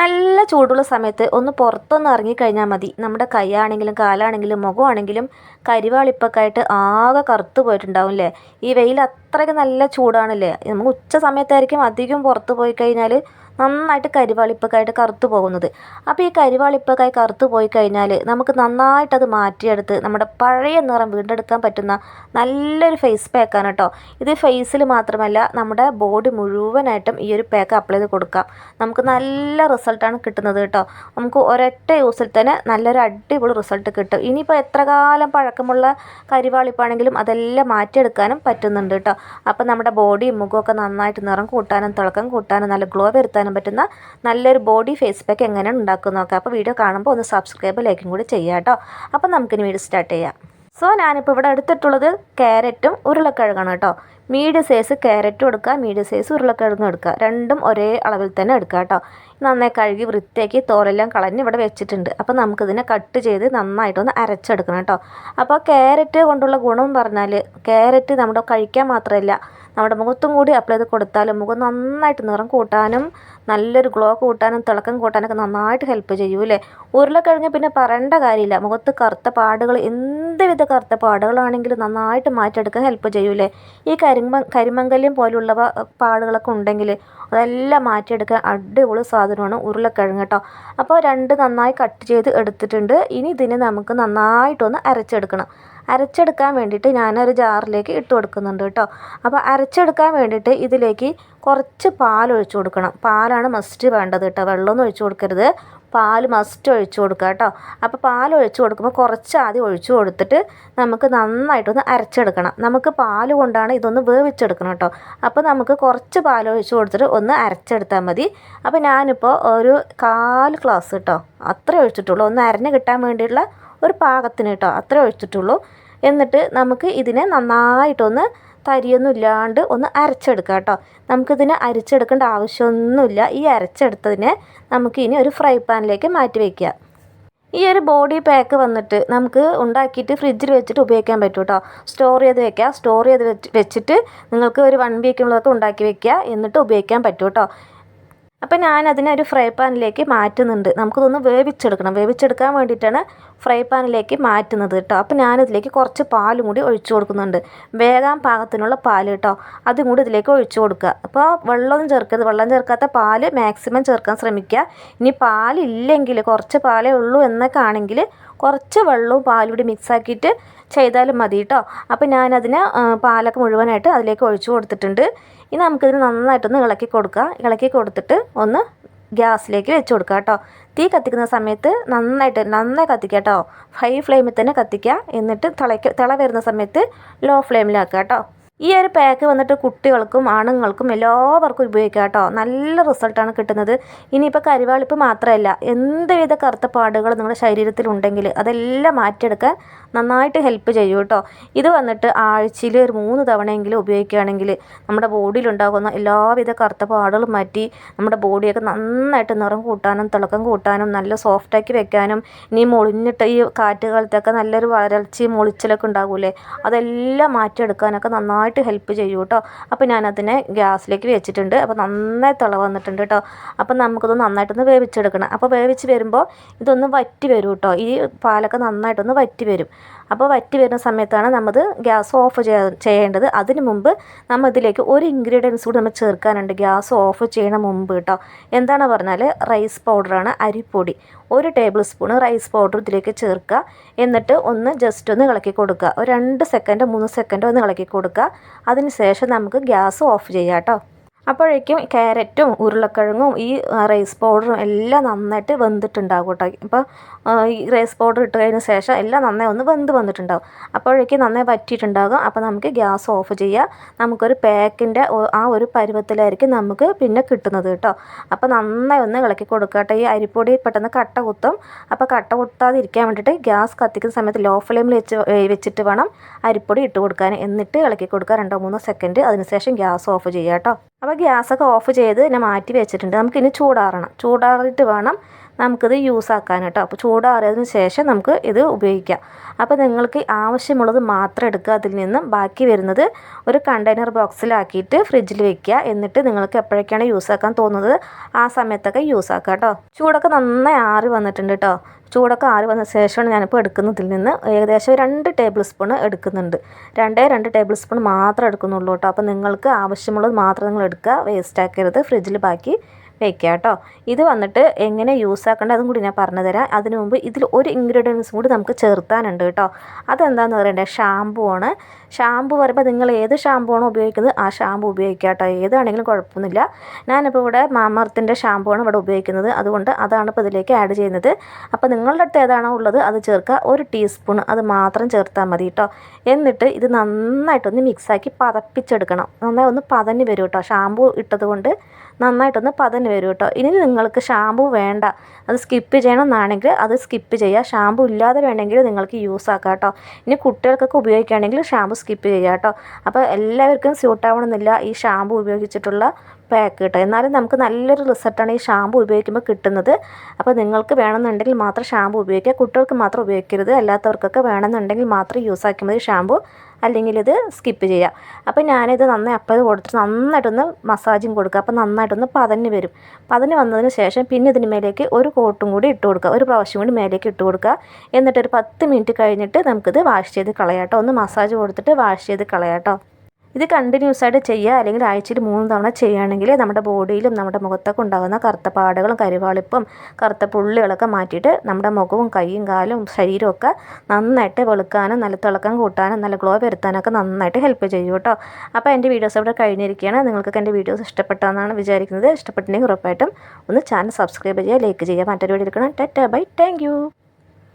നല്ല ചൂടുള്ള സമയത്ത് ഒന്ന് പുറത്തൊന്ന് ഇറങ്ങിക്കഴിഞ്ഞാൽ മതി. നമ്മുടെ കൈയാണെങ്കിലും കാലാണെങ്കിലും മുഖമാണെങ്കിലും കരിവാളിപ്പൊക്കെ ആയിട്ട് ആകെ കറുത്ത് പോയിട്ടുണ്ടാവും അല്ലേ ഈ വെയിൽ അത്രയ്ക്ക് നല്ല ചൂടാണല്ലേ? നമുക്ക് ഉച്ച സമയത്തായിരിക്കും അധികം പുറത്ത് പോയി കഴിഞ്ഞാൽ നന്നായിട്ട് കരിവാളിപ്പൊക്കെയായിട്ട് കറുത്ത് പോകുന്നത്. അപ്പോൾ ഈ കരിവാളിപ്പൊക്കെയായി കറുത്ത് പോയി കഴിഞ്ഞാൽ നമുക്ക് നന്നായിട്ടത് മാറ്റിയെടുത്ത് നമ്മുടെ പഴയ നിറം വീണ്ടെടുക്കാൻ പറ്റുന്ന നല്ലൊരു ഫേസ് പാക്കാണ് കേട്ടോ ഇത് ഫേസിൽ മാത്രമല്ല നമ്മുടെ ബോഡി മുഴുവനായിട്ടും ഈ ഒരു പാക്ക് അപ്ലൈ ചെയ്ത് കൊടുക്കാം. നമുക്ക് നല്ല റിസൾട്ടാണ് കിട്ടുന്നത് കേട്ടോ. നമുക്ക് ഒരൊറ്റ യൂസിൽ തന്നെ നല്ലൊരു അടിപൊളി റിസൾട്ട് കിട്ടും. ഇനിയിപ്പോൾ എത്ര കാലം പഴക്കമുള്ള കരിവാളിപ്പാണെങ്കിലും അതെല്ലാം മാറ്റിയെടുക്കാനും പറ്റുന്നുണ്ട് കേട്ടോ. അപ്പോൾ നമ്മുടെ ബോഡിയും മുഖമൊക്കെ നന്നായിട്ട് നിറം കൂട്ടാനും തിളക്കം കൂട്ടാനും നല്ല ഗ്ലോ വരുത്താനും പറ്റുന്ന നല്ലൊരു ബോഡി ഫേസ് പാക്ക് എങ്ങനെയാണ് ഉണ്ടാക്കുന്ന നോക്കാം. അപ്പോൾ വീഡിയോ കാണുമ്പോൾ ഒന്ന് സബ്സ്ക്രൈബ് ലൈക്കും കൂടി ചെയ്യാം കേട്ടോ. അപ്പോൾ നമുക്കിനി വീഡിയോ സ്റ്റാർട്ട് ചെയ്യാം. സോ ഞാനിപ്പോൾ ഇവിടെ എടുത്തിട്ടുള്ളത് ക്യാരറ്റും ഉരുളക്കിഴങ്ങാണ് കേട്ടോ. മീഡിയം സൈസ് ക്യാരറ്റും എടുക്കുക മീഡിയം സൈസ് ഉരുളക്കിഴങ്ങും എടുക്കുക. രണ്ടും ഒരേ അളവിൽ തന്നെ എടുക്കുക കേട്ടോ. നന്നായി കഴുകി വൃത്തിയാക്കി തോലെല്ലാം കളഞ്ഞ് ഇവിടെ വെച്ചിട്ടുണ്ട്. അപ്പോൾ നമുക്കിതിനെ കട്ട് ചെയ്ത് നന്നായിട്ടൊന്ന് അരച്ചെടുക്കണം കേട്ടോ. അപ്പോൾ ക്യാരറ്റ് കൊണ്ടുള്ള ഗുണം പറഞ്ഞാൽ ക്യാരറ്റ് നമ്മുടെ കഴിക്കാൻ മാത്രമല്ല നമ്മുടെ മുഖത്തും കൂടി അപ്ലൈ ചെയ്ത് കൊടുത്താൽ മുഖം നന്നായിട്ട് നിറം കൂട്ടാനും നല്ലൊരു ഗ്ലോ കൂട്ടാനും തിളക്കം കൂട്ടാനൊക്കെ നന്നായിട്ട് ഹെൽപ്പ് ചെയ്യൂ അല്ലേ? ഉരുളക്കിഴങ്ങ് പിന്നെ പറയേണ്ട കാര്യമില്ല. മുഖത്ത് കറുത്ത പാടുകൾ എന്തുവിധ കറുത്ത പാടുകളാണെങ്കിലും നന്നായിട്ട് മാറ്റിയെടുക്കാൻ ഹെൽപ്പ് ചെയ്യൂലേ ഈ കരിമ കരിമംഗല്യം പോലുള്ളവ പാടുകളൊക്കെ ഉണ്ടെങ്കിൽ അതെല്ലാം മാറ്റിയെടുക്കാൻ അടിപൊളി സാധനമാണ് ഉരുളക്കിഴങ്ങ് കേട്ടോ അപ്പോൾ രണ്ട് നന്നായി കട്ട് ചെയ്ത് എടുത്തിട്ടുണ്ട്. ഇനി ഇതിനെ നമുക്ക് നന്നായിട്ടൊന്ന് അരച്ചെടുക്കണം. അരച്ചെടുക്കാൻ വേണ്ടിയിട്ട് ഞാനൊരു ജാറിലേക്ക് ഇട്ട് കൊടുക്കുന്നുണ്ട് കേട്ടോ. അപ്പോൾ അരച്ചെടുക്കാൻ വേണ്ടിയിട്ട് ഇതിലേക്ക് കുറച്ച് പാൽ ഒഴിച്ചു കൊടുക്കണം. പാലാണ് മസ്റ്റ് വേണ്ടത് കേട്ടോ. വെള്ളമൊന്നും ഒഴിച്ചു കൊടുക്കരുത്. പാൽ മസ്റ്റ് ഒഴിച്ചു കൊടുക്കുക കേട്ടോ. അപ്പോൾ പാൽ ഒഴിച്ചു കൊടുക്കുമ്പോൾ കുറച്ച് ആദ്യം ഒഴിച്ചു കൊടുത്തിട്ട് നമുക്ക് നന്നായിട്ടൊന്ന് അരച്ചെടുക്കണം. നമുക്ക് പാൽ കൊണ്ടാണ് ഇതൊന്ന് വേവിച്ചെടുക്കണം കേട്ടോ. അപ്പോൾ നമുക്ക് കുറച്ച് പാൽ ഒഴിച്ചു കൊടുത്തിട്ട് ഒന്ന് അരച്ചെടുത്താൽ മതി. അപ്പോൾ ഞാനിപ്പോൾ ഒരു കാൽ ഗ്ലാസ് കേട്ടോ. അത്രേ ഒഴിച്ചിട്ടുള്ളൂ. ഒന്ന് അരഞ്ഞ് കിട്ടാൻ വേണ്ടിയിട്ടുള്ള ഒരു പാകത്തിന് കേട്ടോ. അത്രേ ഒഴിച്ചിട്ടുള്ളൂ. എന്നിട്ട് നമുക്ക് ഇതിനെ നന്നായിട്ടൊന്ന് തരിയൊന്നും ഇല്ലാണ്ട് ഒന്ന് അരച്ചെടുക്കാം കേട്ടോ. നമുക്കിതിനെ അരച്ചെടുക്കേണ്ട ആവശ്യമൊന്നുമില്ല. ഈ അരച്ചെടുത്തതിനെ നമുക്കിനി ഒരു ഫ്രൈ പാനിലേക്ക് മാറ്റി വയ്ക്കുക ഈ ഒരു ബോഡി പാക്ക് വന്നിട്ട് നമുക്ക് ഉണ്ടാക്കിയിട്ട് ഫ്രിഡ്ജിൽ വെച്ചിട്ട് ഉപയോഗിക്കാൻ പറ്റും കേട്ടോ സ്റ്റോർ ചെയ്ത് വെക്കുക. സ്റ്റോർ ചെയ്ത് വെച്ചിട്ട് നിങ്ങൾക്ക് ഒരു വൺ വീക്കിനുള്ളതൊക്കെ ഉണ്ടാക്കി വെക്കുക. എന്നിട്ട് ഉപയോഗിക്കാൻ പറ്റും കേട്ടോ അപ്പോൾ ഞാൻ അതിനെ ഒരു ഫ്രൈ പാനിലേക്ക് മാറ്റുന്നുണ്ട്. നമുക്കിതൊന്ന് വേവിച്ചെടുക്കണം. വേവിച്ചെടുക്കാൻ വേണ്ടിയിട്ടാണ് ഫ്രൈ പാനിലേക്ക് മാറ്റുന്നത് കേട്ടോ അപ്പോൾ ഞാനിതിലേക്ക് കുറച്ച് പാലും കൂടി ഒഴിച്ചു കൊടുക്കുന്നുണ്ട്. വേഗം പാകത്തിനുള്ള പാൽ കേട്ടോ അതും കൂടി ഇതിലേക്ക് ഒഴിച്ചു കൊടുക്കുക. അപ്പോൾ വെള്ളമൊന്നും ചേർക്കരുത്. വെള്ളം ചേർക്കാത്ത പാൽ മാക്സിമം ചേർക്കാൻ ശ്രമിക്കുക. ഇനി പാലില്ലെങ്കിൽ കുറച്ച് പാലേ ഉള്ളൂ എന്നൊക്കെ ആണെങ്കിൽ കുറച്ച് വെള്ളവും പാലും കൂടി മിക്സ് ആക്കിയിട്ട് ചെയ്താലും മതി കേട്ടോ അപ്പോൾ ഞാനതിന് പാലൊക്കെ മുഴുവനായിട്ട് അതിലേക്ക് ഒഴിച്ചു കൊടുത്തിട്ടുണ്ട്. ഇനി നമുക്കിതിന് നന്നായിട്ടൊന്ന് ഇളക്കി കൊടുക്കുക ഇളക്കി കൊടുത്തിട്ട് ഒന്ന് ഗ്യാസിലേക്ക് വെച്ച് കൊടുക്കുക കേട്ടോ തീ കത്തിക്കുന്ന സമയത്ത് നന്നായിട്ട് നന്നായി കത്തിക്കുക കേട്ടോ ഹൈ ഫ്ലെയിമിൽ തന്നെ കത്തിക്കുക എന്നിട്ട് തിളയ്ക്ക് തിള വരുന്ന സമയത്ത് ലോ ഫ്ലെയിമിലാക്കുക കേട്ടോ ഈ ഒരു പാക്ക് വന്നിട്ട് കുട്ടികൾക്കും ആണുങ്ങൾക്കും എല്ലാവർക്കും ഉപയോഗിക്കാം കേട്ടോ. നല്ല റിസൾട്ടാണ് കിട്ടുന്നത്. ഇനിയിപ്പോൾ കരിവാളിപ്പ് മാത്രമല്ല എന്തുവിധ കറുത്ത പാടുകൾ നിങ്ങളുടെ ശരീരത്തിലുണ്ടെങ്കിൽ അതെല്ലാം മാറ്റിയെടുക്കാൻ നന്നായിട്ട് ഹെൽപ്പ് ചെയ്യും കേട്ടോ. ഇത് വന്നിട്ട് ആഴ്ചയിൽ ഒരു മൂന്ന് തവണയെങ്കിലും ഉപയോഗിക്കുകയാണെങ്കിൽ നമ്മുടെ ബോഡിയിലുണ്ടാകുന്ന എല്ലാവിധ കറുത്ത പാടുകളും മാറ്റി നമ്മുടെ ബോഡിയൊക്കെ നന്നായിട്ട് നിറം കൂട്ടാനും തിളക്കം കൂട്ടാനും നല്ല സോഫ്റ്റാക്കി വെക്കാനും ഇനി മൊളിഞ്ഞിട്ട് ഈ കാറ്റ് കാലത്തൊക്കെ നല്ലൊരു വരൾച്ചയും മൊളിച്ചിലൊക്കെ ഉണ്ടാകൂലേ അതെല്ലാം മാറ്റിയെടുക്കാനൊക്കെ നന്നായിട്ട് നന്നായിട്ട് ഹെൽപ്പ് ചെയ്യും കേട്ടോ അപ്പോൾ ഞാനതിനെ ഗ്യാസിലേക്ക് വെച്ചിട്ടുണ്ട്. അപ്പോൾ നന്നായി തിള വന്നിട്ടുണ്ട് കേട്ടോ അപ്പോൾ നമുക്കിത് നന്നായിട്ടൊന്ന് വേവിച്ചെടുക്കണം. അപ്പോൾ വേവിച്ച് വരുമ്പോൾ ഇതൊന്ന് വറ്റി വരും കേട്ടോ ഈ പാലൊക്കെ നന്നായിട്ടൊന്ന് വറ്റി വരും. അപ്പോൾ വറ്റി വരുന്ന സമയത്താണ് നമ്മൾ ഗ്യാസ് ഓഫ് ചെയ്യേണ്ടത്. അതിന് മുമ്പ് നമ്മൾ ഇതിലേക്ക് ഒരു ഇൻഗ്രീഡിയൻസ് കൂടി നമ്മൾ ചേർക്കാനുണ്ട്. ഗ്യാസ് ഓഫ് ചെയ്യണ മുമ്പ് കേട്ടോ എന്താണ് പറഞ്ഞാൽ റൈസ് പൗഡറാണ് അരിപ്പൊടി. ഒരു ടേബിൾ സ്പൂൺ റൈസ് പൗഡർ ഇതിലേക്ക് ചേർക്കുക. എന്നിട്ട് ഒന്ന് ജസ്റ്റ് ഒന്ന് ഇളക്കി കൊടുക്കുക. ഒരു രണ്ട് സെക്കൻഡ് മൂന്ന് സെക്കൻഡ് ഒന്ന് ഇളക്കി കൊടുക്കുക. അതിന് ശേഷം നമുക്ക് ഗ്യാസ് ഓഫ് ചെയ്യാം കേട്ടോ. അപ്പോഴേക്കും ക്യാരറ്റും ഉരുളക്കിഴങ്ങും ഈ റൈസ് പൗഡറും എല്ലാം നന്നായിട്ട് വെന്തിട്ടുണ്ടാകും കേട്ടോ. ഇപ്പോൾ ഈ റൈസ് പൗഡർ ഇട്ട് കഴിഞ്ഞ ശേഷം എല്ലാം നന്നായി ഒന്ന് വെന്ത് വന്നിട്ടുണ്ടാകും അപ്പോഴേക്കും നന്നായി പറ്റിയിട്ടുണ്ടാകും അപ്പോൾ നമുക്ക് ഗ്യാസ് ഓഫ് ചെയ്യുക നമുക്കൊരു പാക്കിന്റെ ആ ഒരു പരുവത്തിലായിരിക്കും നമുക്ക് പിന്നെ കിട്ടുന്നത് കേട്ടോ. അപ്പോൾ നന്നായി ഒന്ന് ഇളക്കി കൊടുക്കുക കേട്ടോ. ഈ അരിപ്പൊടി പെട്ടെന്ന് കട്ട കുത്തും. അപ്പോൾ കട്ട കുത്താതിരിക്കാൻ വേണ്ടിയിട്ട് ഗ്യാസ് കത്തിക്കുന്ന സമയത്ത് ലോ ഫ്ലെയിമിൽ വെച്ച് വെച്ചിട്ട് വേണം അരിപ്പൊടി ഇട്ട് കൊടുക്കാൻ. എന്നിട്ട് ഇളക്കി കൊടുക്കുക. രണ്ടോ മൂന്നോ സെക്കൻഡ് അതിനുശേഷം ഗ്യാസ് ഓഫ് ചെയ്യുക കേട്ടോ. അപ്പോൾ ഗ്യാസൊക്കെ ഓഫ് ചെയ്ത് ഇതിനെ മാറ്റി വെച്ചിട്ടുണ്ട്. നമുക്കിനി ചൂടാറണം. ചൂടാറിയിട്ട് വേണം നമുക്കിത് യൂസ് ആക്കാൻ കേട്ടോ. അപ്പോൾ ചൂടാറിയതിന് ശേഷം നമുക്ക് ഇത് ഉപയോഗിക്കാം. അപ്പോൾ നിങ്ങൾക്ക് ആവശ്യമുള്ളത് മാത്രം എടുക്കുക. അതിൽ നിന്നും ബാക്കി വരുന്നത് ഒരു കണ്ടെയ്നർ ബോക്സിലാക്കിയിട്ട് ഫ്രിഡ്ജിൽ വെക്കുക. എന്നിട്ട് നിങ്ങൾക്ക് എപ്പോഴൊക്കെയാണ് യൂസ് ആക്കാൻ തോന്നുന്നത് ആ സമയത്തൊക്കെ യൂസ് ആക്കുക കേട്ടോ. ചൂടൊക്കെ നന്നായി ആറി വന്നിട്ടുണ്ട് കേട്ടോ. ചൂടൊക്കെ ആറി വന്ന ശേഷമാണ് ഞാനിപ്പോൾ എടുക്കുന്നതിൽ നിന്ന് ഏകദേശം രണ്ട് ടേബിൾ സ്പൂൺ എടുക്കുന്നുണ്ട്. രണ്ടേ രണ്ട് ടേബിൾ സ്പൂൺ മാത്രം എടുക്കുന്നുള്ളൂ കേട്ടോ. അപ്പോൾ നിങ്ങൾക്ക് ആവശ്യമുള്ളത് മാത്രം നിങ്ങൾ എടുക്കുക. വേസ്റ്റ് ആക്കരുത്. ഫ്രിഡ്ജിൽ ബാക്കി വെക്കുക കേട്ടോ ഇത് വന്നിട്ട് എങ്ങനെ യൂസ് ആക്കേണ്ടത് അതും കൂടി ഞാൻ പറഞ്ഞു തരാം. അതിനു മുമ്പ് ഇതിൽ ഒരു ഇൻഗ്രീഡിയൻസും കൂടി നമുക്ക് ചേർത്താനുണ്ട് കേട്ടോ. അതെന്താണെന്ന് പറയണ്ടത് ഷാമ്പു ആണ്. ഷാമ്പു പറയുമ്പോൾ നിങ്ങൾ ഏത് ഷാമ്പു ആണോ ഉപയോഗിക്കുന്നത് ആ ഷാമ്പു ഉപയോഗിക്കുക കേട്ടോ. ഏതാണെങ്കിലും കുഴപ്പമൊന്നുമില്ല. ഞാനിപ്പോൾ ഇവിടെ മാമർത്തിന്റെ ഷാമ്പു ആണ് ഇവിടെ ഉപയോഗിക്കുന്നത്. അതുകൊണ്ട് അതാണ് ഇപ്പോൾ ഇതിലേക്ക് ആഡ് ചെയ്യുന്നത്. അപ്പോൾ നിങ്ങളുടെ അടുത്ത് ഏതാണോ ഉള്ളത് അത് ചേർക്കുക. ഒരു ടീസ്പൂൺ അത് മാത്രം ചേർത്താൽ മതി കേട്ടോ. എന്നിട്ട് ഇത് നന്നായിട്ടൊന്ന് മിക്സാക്കി പതപ്പിച്ചെടുക്കണം. നന്നായി ഒന്ന് പതഞ്ഞ് വരും കേട്ടോ. ഷാമ്പു ഇട്ടത് കൊണ്ട് നന്നായിട്ടൊന്ന് പതഞ്ഞ് വരും കേട്ടോ. ഇനി നിങ്ങൾക്ക് ഷാമ്പു വേണ്ട. അത് സ്കിപ്പ് ചെയ്യണമെന്നാണെങ്കിൽ അത് സ്കിപ്പ് ചെയ്യുക. ഷാമ്പു ഇല്ലാതെ വേണമെങ്കിൽ നിങ്ങൾക്ക് യൂസ് ആക്കാം കേട്ടോ. ഇനി കുട്ടികൾക്കൊക്കെ ഉപയോഗിക്കുകയാണെങ്കിൽ ഷാമ്പു സ്കിപ്പ് ചെയ്യുക കേട്ടോ. അപ്പോൾ എല്ലാവർക്കും സ്യൂട്ട് ആവണമെന്നില്ല ഈ ഷാമ്പു ഉപയോഗിച്ചിട്ടുള്ള പാക്ക് കേട്ടോ. എന്നാലും നമുക്ക് നല്ലൊരു റിസൾട്ടാണ് ഈ ഷാമ്പു ഉപയോഗിക്കുമ്പോൾ കിട്ടുന്നത്. അപ്പോൾ നിങ്ങൾക്ക് വേണമെന്നുണ്ടെങ്കിൽ മാത്രം ഷാമ്പു ഉപയോഗിക്കുക. കുട്ടികൾക്ക് മാത്രം ഉപയോഗിക്കരുത്. അല്ലാത്തവർക്കൊക്കെ വേണമെന്നുണ്ടെങ്കിൽ മാത്രം യൂസ് ആക്കിയാൽ മതി ഷാമ്പു അല്ലെങ്കിൽ ഇത് സ്കിപ്പ് ചെയ്യാം. അപ്പോൾ ഞാനിത് നന്നായി അപ്പം കൊടുത്തിട്ട് നന്നായിട്ടൊന്ന് മസാജും കൊടുക്കുക. അപ്പോൾ നന്നായിട്ടൊന്ന് പതഞ്ഞ് വരും. പതഞ്ഞ് വന്നതിന് ശേഷം പിന്നെ ഇതിന് മേലേക്ക് ഒരു കോട്ടും കൂടി ഇട്ട് കൊടുക്കുക. ഒരു പ്രാവശ്യം കൂടി മേലേക്ക് ഇട്ട് കൊടുക്കുക. എന്നിട്ടൊരു പത്ത് മിനിറ്റ് കഴിഞ്ഞിട്ട് നമുക്കിത് വാഷ് ചെയ്ത് കളയാട്ടോ ഒന്ന് മസാജ് കൊടുത്തിട്ട് വാഷ് ചെയ്ത് കളയാട്ടോ ഇത് കണ്ടിന്യൂസ് ആയിട്ട് ചെയ്യുക അല്ലെങ്കിൽ ആഴ്ചയിൽ മൂന്ന് തവണ ചെയ്യുകയാണെങ്കിൽ നമ്മുടെ ബോഡിയിലും നമ്മുടെ മുഖത്തൊക്കെ ഉണ്ടാകുന്ന കറുത്ത പാടുകളും കരുവാളിപ്പും കറുത്ത പുള്ളികളൊക്കെ മാറ്റിയിട്ട് നമ്മുടെ മുഖവും കൈയും കാലും ശരീരമൊക്കെ നന്നായിട്ട് വെളുക്കാനും നല്ല തിളക്കം കൂട്ടാനും നല്ല ഗ്ലോ വരുത്താനൊക്കെ നന്നായിട്ട് ഹെൽപ്പ് ചെയ്യും കേട്ടോ. അപ്പോൾ എന്റെ വീഡിയോസ് ഇവിടെ കഴിഞ്ഞിരിക്കുകയാണ്. നിങ്ങൾക്കൊക്കെ എന്റെ വീഡിയോസ് ഇഷ്ടപ്പെട്ടെന്നാണ് വിചാരിക്കുന്നത്. ഇഷ്ടപ്പെട്ടിട്ടുണ്ടെങ്കിൽ ഉറപ്പായിട്ടും ഒന്ന് ചാനൽ സബ്സ്ക്രൈബ് ചെയ്യുക ലൈക്ക് ചെയ്യുക. മറ്റൊരു വീഡിയോ എടുക്കണം ടെറ്റ ബൈ താങ്ക്